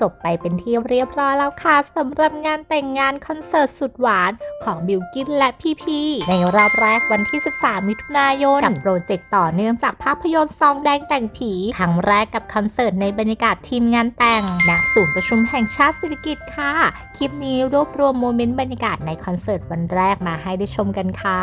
จบไปเป็นที่เรียบร้อยแล้วค่ะสำหรับงานแต่งงานคอนเสิร์ตสุดหวานของบิวกินและพี่พีในรอบแรกวันที่ 13 มิถุนายน กับโปรเจกต์ต่อเนื่องจากภาพยนตร์ซองแดงแต่งผีครั้งแรกกับคอนเสิร์ตในบรรยากาศทีมงานแต่งณศูนย์ประชุมแห่งชาติสิริกิติ์ค่ะ คลิปนี้รวบรวมโมเมนต์บรรยากาศในคอนเสิร์ตวันแรกมาให้ได้ชมกันค่ะ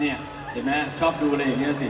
เนี่ย เห็นไหมชอบดูอะไรอย่างเงี้ยสิ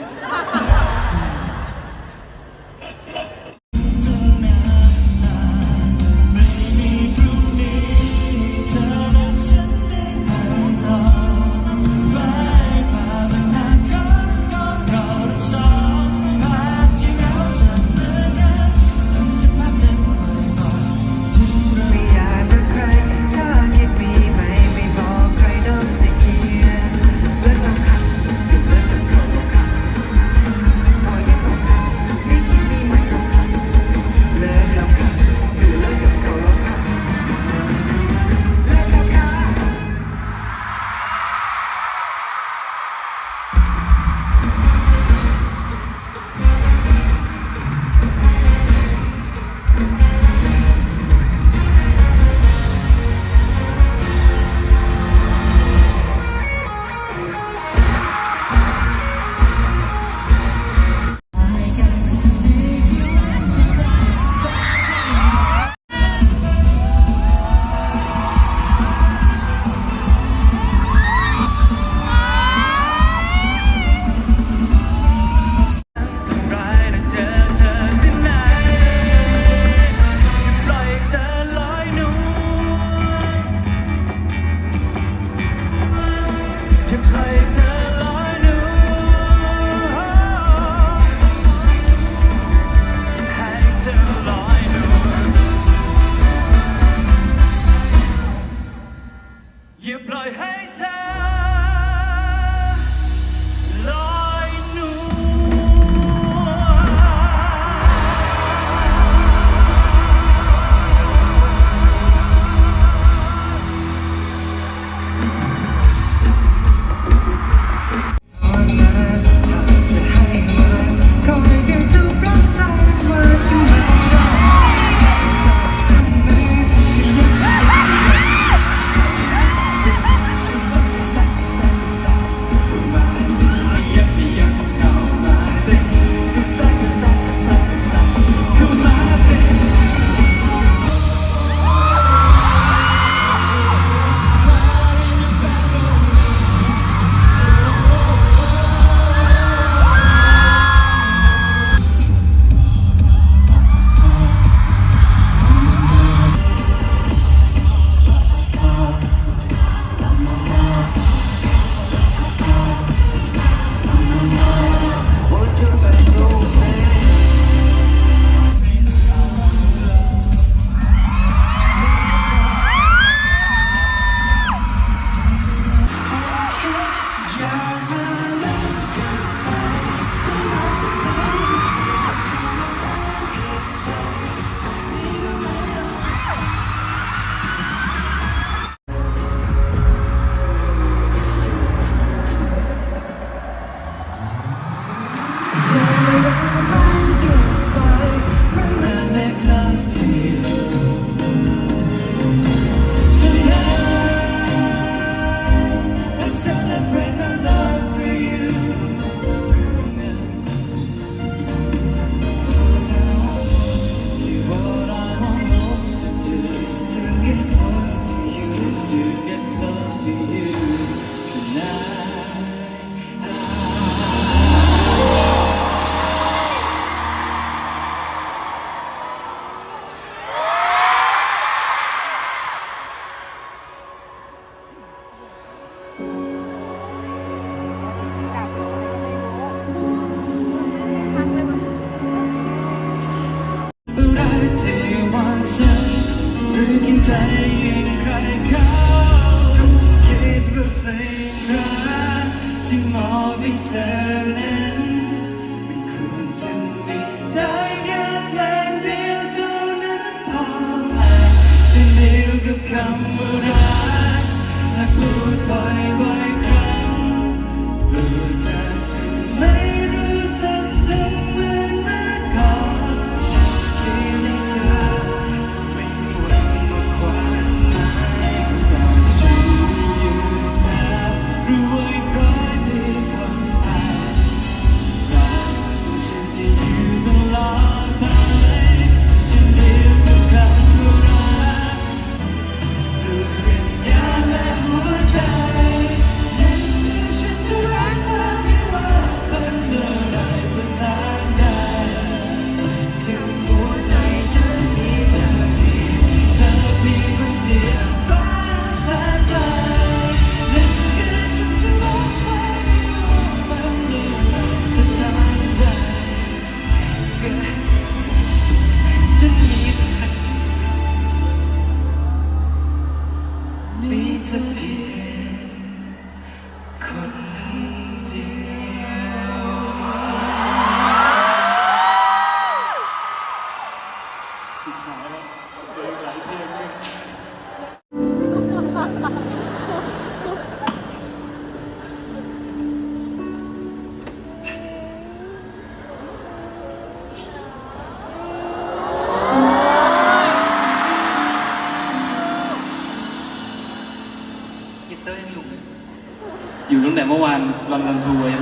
เมื่อวานลอนดอนทัวร์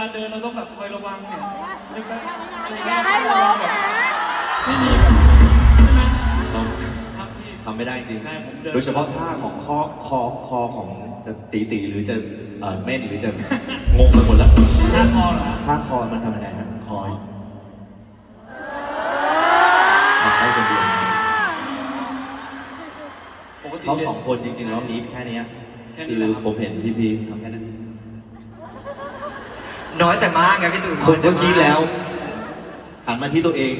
ลาเดินเราต้องแบบคอยระวังเนี่ยไม่ไม่อะไรอเงี้ย่ายให้ล้มนะไม่มีแบบใช่ไหมต้องครับพี่ทำไม่ได้จริง ใช่ผมเดินโดยเฉพาะท่าของคอคอคอของจะตีตีหรือจะเอ่อเม่นหรือจะ งงไปหมดแล้วท่าคอเหรอฮะท่าคอมันทำยังไงฮะคอยทำได้คนเดียวปกติเขาสองคนจริงๆรอบนี้แค่เนี้ยแค่นี้คือเหรอครับ ผมเห็นพี่พีทำแค่นั้น น้อยแต่มากไงพี่ตู่คนเมื่อกี้แล้วหันมาที่ตัวเอง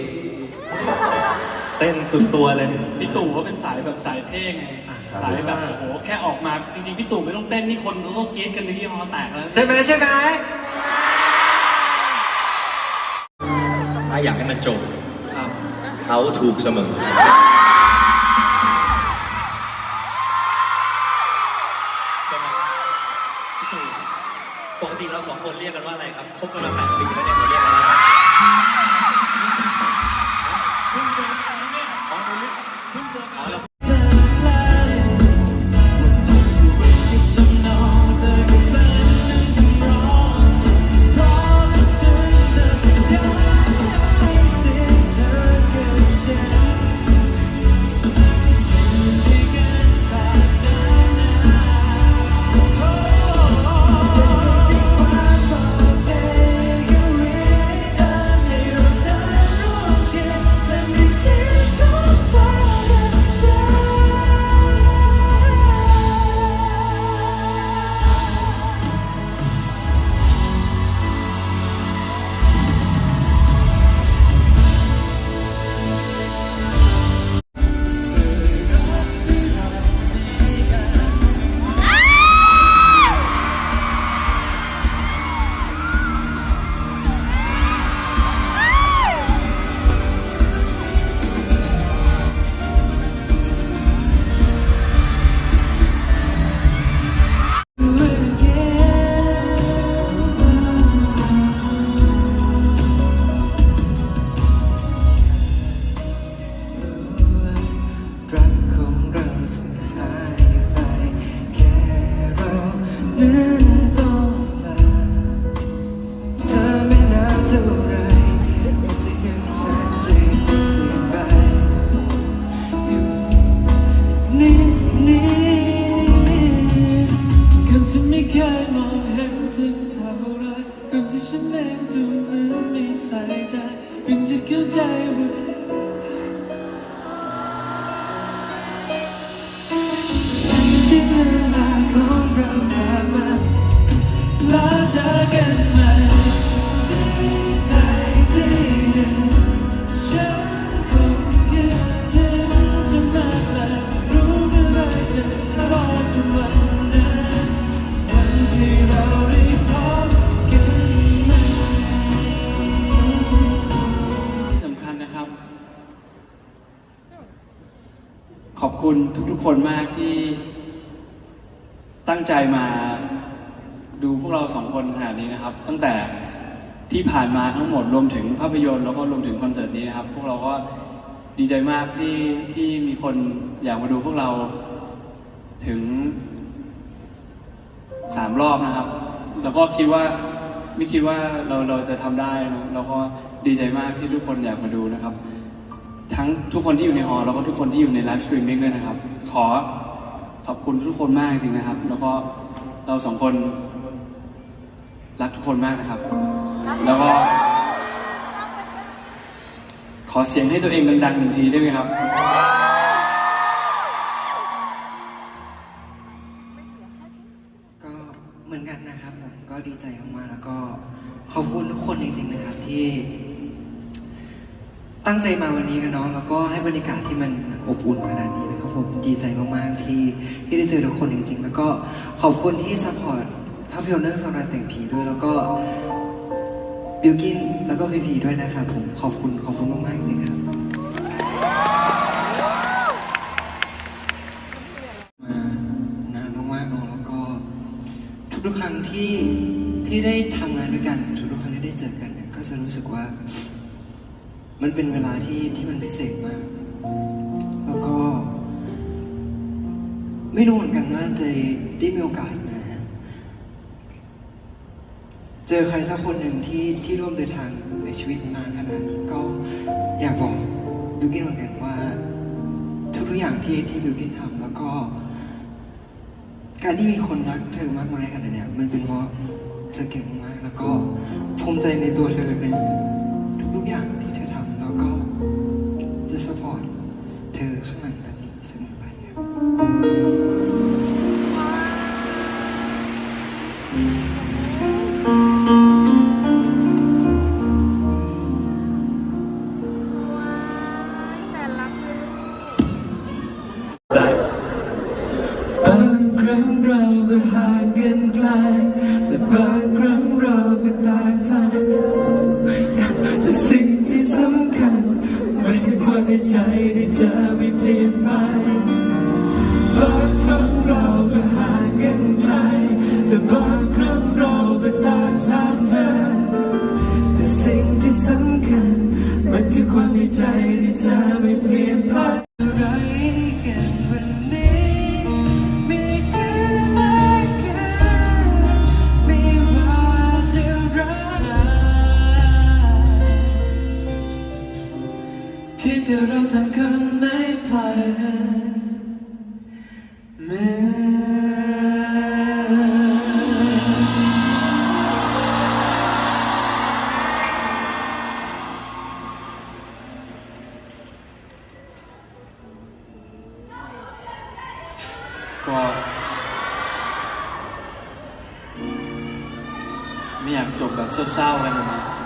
เต้นสุดตัวเลย พี่ตู่เขาเป็นสายแบบสายเท่ไงครับสายแบบโอ้โหแค่ออกมาจริงๆพี่ตู่ไม่ต้องเต้นนี่คนเขาก็กรี๊ดกันในที่ฮอแตกแล้วใช่ไหมใช่ไหมถ้าอยากให้มันจบครับเขาถูกเสมอ คนเรียกกันว่รครับคบกันมาแปดปี นั้ กคนมากที่ตั้งใจมาดูพวกเราสองคนขนาดนี้นะครับ ตั้งแต่ที่ผ่านมาทั้งหมดรวมถึงภาพยนตร์แล้วก็รวมถึงคอนเสิร์ตนี้นะครับ พวกเราก็ดีใจมากที่ที่มีคนอยากมาดูพวกเราถึงสามรอบนะครับ แล้วก็คิดว่าไม่คิดว่าเราเราจะทำได้นะแล้วก็ดีใจมากที่ทุกคนอยากมาดูนะครับ ทั้งทุกคนที่อยู่ในฮอลแล้วก็ทุกคนที่อยู่ในไลฟ์สตรีมมิ่งด้วยนะครับ ขอขอบคุณทุกคนมากจริงๆนะครับ แล้วก็เราสองคน รักทุกคนมากนะครับ แล้วก็ ขอเสียงให้ตัวเองดังๆหนึ่งทีได้ไหมครับ ก็เหมือนกันนะครับผมก็ดีใจมากๆแล้วก็ขอบคุณทุกคนจริงๆนะครับที่ ตั้งใจมาวันนี้กันเนาะแล้วก็ให้บรรยากาศที่มันอบอุ่นขนาดนี้นะครับผมดีใจมากๆที่ที่ได้เจอทุกคนจริง ๆ แล้วก็ขอบคุณที่ซัพพอร์ตภาพยนตร์เรื่องสำราญแต่งผีด้วยแล้วก็บิวกินแล้วก็ฟีฟีด้วยนะครับผมขอบคุณขอบคุณมากๆจริงๆครับมานานมากๆเนอะแล้วก็ทุกๆครั้งที่ที่ได้ทำงานด้วยกัน ทุกๆครั้งที่ได้เจอกันเนี่ยก็จะรู้สึกว่า มันเป็นเวลาที่ที่มันพิเศษมาก แล้วก็ ไม่รู้เหมือนกันว่าจะได้มีโอกาสมา เจอใครสักคนหนึ่งที่ที่ร่วมเดินทางในชีวิตนานขนาดนี้ก็อยากบอกบิวกินเหมือนกันว่า ทุกๆอย่างที่ที่บิวกินทำแล้วก็ การที่มีคนรักเธอมากมายขนาดเนี้ยมันเป็นเพราะเธอเก่งมากๆแล้วก็ภูมิใจในตัวเธอในทุกๆอย่างที่ เธอ ไม่อยากจบแบบเศร้าๆกันนะ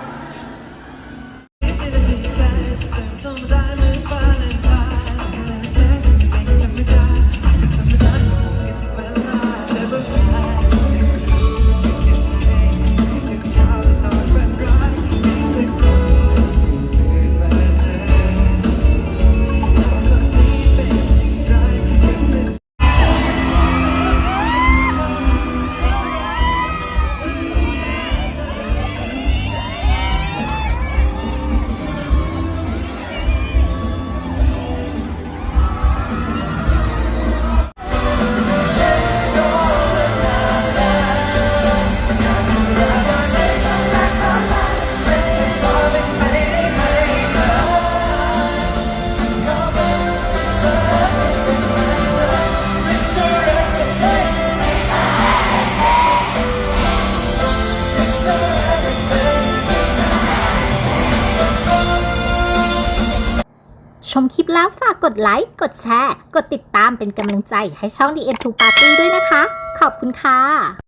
แชร์ กดติดตามเป็นกำลังใจให้ช่อง The End to Party ด้วยนะคะ ขอบคุณค่ะ